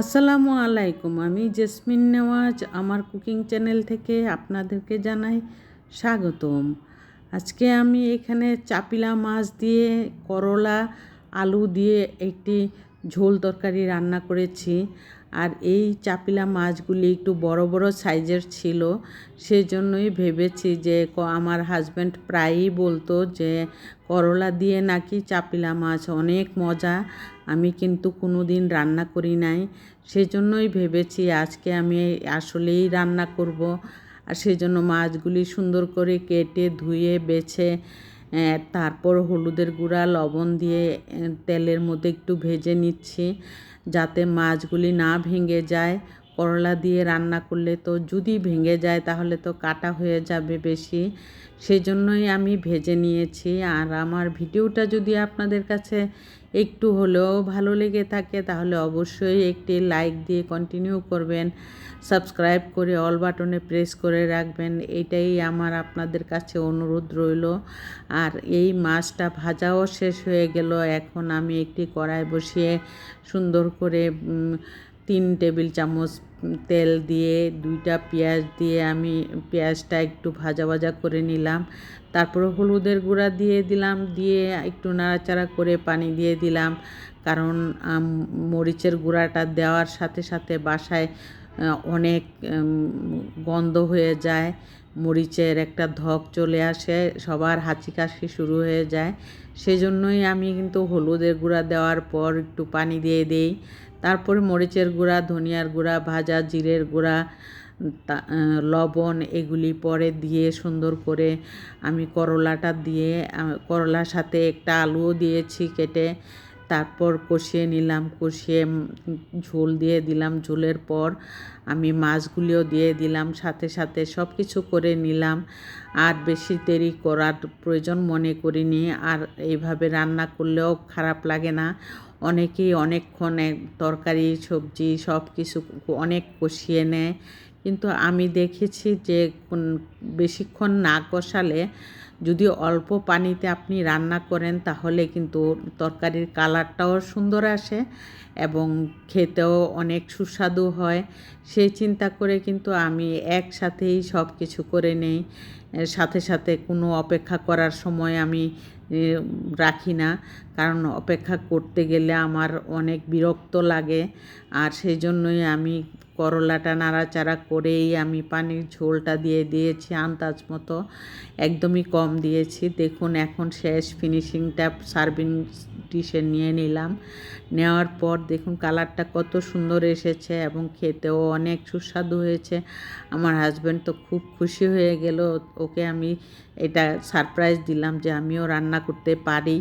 আসসালামু আলাইকুম, আমি জেসমিন নেওয়াজ, আমার কুকিং চ্যানেল থেকে আপনাদেরকে জানাই স্বাগতম। আজকে আমি এখানে চাপিলা মাছ দিয়ে, করলা, আলু দিয়ে একটি ঝোল তরকারি রান্না করেছি। আর এই চাপিলা মাছগুলি একটু বড় বড় সাইজের ছিল, সেজন্যই ভেবেছি যে আমার হাজব্যান্ড প্রায়ই বলতো যে, করলা দিয়ে নাকি চাপিলা মাছ, অনেক মজা, আমি কিন্তু কোনো দিন রান্না করি নাই। সেজন্যই ভেবেছি আজকে আমি আসলেই রান্না করব। আর সেজন্য মাছগুলি সুন্দর করে কেটে ধুয়ে, বেছে তারপর হলুদের গুঁড়া, লবণ দিয়ে তেলের মধ্যে একটু ভেজে নিচ্ছি যাতে মাছগুলি না ভেঙে যায়। করলা দিয়ে রান্না করলে তো যদি ভেঙে যায় তাহলে তো কাটা হয়ে যাবে বেশি। সেই জন্যই আমি ভেজে নিয়েছি। আর আমার ভিডিওটা যদি আপনাদের কাছে একটু হলেও ভালো লেগে থাকে তাহলে অবশ্যই একটি লাইক দিয়ে কন্টিনিউ করবেন। সাবস্ক্রাইব করে অল বাটনে প্রেস করে রাখবেন। এটাই আমার আপনাদের কাছে অনুরোধ রইল। আর এই মাছটা ভাজাও শেষ হয়ে গেল। এখন আমি একটি কড়াই বসিয়ে সুন্দর করে তিন টেবিল চামচ তেল দিয়ে, দুইটা পেঁয়াজ দিয়ে আমি পেঁয়াজটা একটু ভাজা ভাজা করে নিলাম। তারপরে হলুদের গুঁড়া দিয়ে দিলাম, দিয়ে একটু নাড়াচাড়া করে পানি দিয়ে দিলাম। কারণ মরিচের গুঁড়াটা দেওয়ার সাথে সাথে বাসায় অনেক গন্ধ হয়ে যায়। মরিচের একটা ধক চলে আসে, সবার হাঁচি কাশি শুরু হয়ে যায়। সেজন্যই আমি কিন্তু হলুদের গুঁড়া দেওয়ার পর একটু পানি দিয়ে দিই। তারপরে মরিচের গুঁড়া, ধনিয়ার গুঁড়া, ভাজা জিরের গুঁড়া লবণ এগুলি পরে দিয়ে সুন্দর করে আমি করলাটা দিয়ে করলার সাথে একটা আলুও দিয়েছি কেটে। তারপর কষিয়ে নিলাম, কষিয়ে ঝোল দিয়ে দিলাম। ঝোলের পর আমি মাছগুলিও দিয়ে দিলাম, সাথে সাথে সব কিছু করে নিলাম। আর বেশি দেরি করার প্রয়োজন মনে করিনি। আর এইভাবে রান্না করলেও খারাপ লাগে না। অনেকেই অনেকক্ষণ তরকারি, সবজি সব কিছু অনেক কষিয়ে নেয়। কিন্তু আমি দেখেছি যে বেশিক্ষণ না কষালে যদি অল্প পানিতে আপনি রান্না করেন, তাহলে কিন্তু তরকারির কালারটাও সুন্দর আসে এবং খেতেও অনেক সুস্বাদু হয়। সেই চিন্তা করে কিন্তু আমি একসাথেই সব কিছু করে নেই। সাথে সাথে কোনো অপেক্ষা করার সময় আমি রাখি না। কারণ অপেক্ষা করতে গেলে আমার অনেক বিরক্ত লাগে। আর সেই জন্যই আমি করলাটা নাড়াচাড়া করেই আমি পানির ঝোলটা দিয়ে দিয়েছি আন্দাজ মতো। একদমই কম দিয়েছি। দেখুন, এখন শেষ ফিনিশিংটা সার্ভিং ডিশে নিয়ে নিলাম। নেওয়ার পর দেখুন, কালারটা কত সুন্দর এসেছে এবং খেতেও অনেক সুস্বাদু হয়েছে। আমার হাজব্যান্ড তো খুব খুশি হয়ে গেল। ওকে আমি এটা সারপ্রাইজ দিলাম যে আমিও রান্না করতে পারি।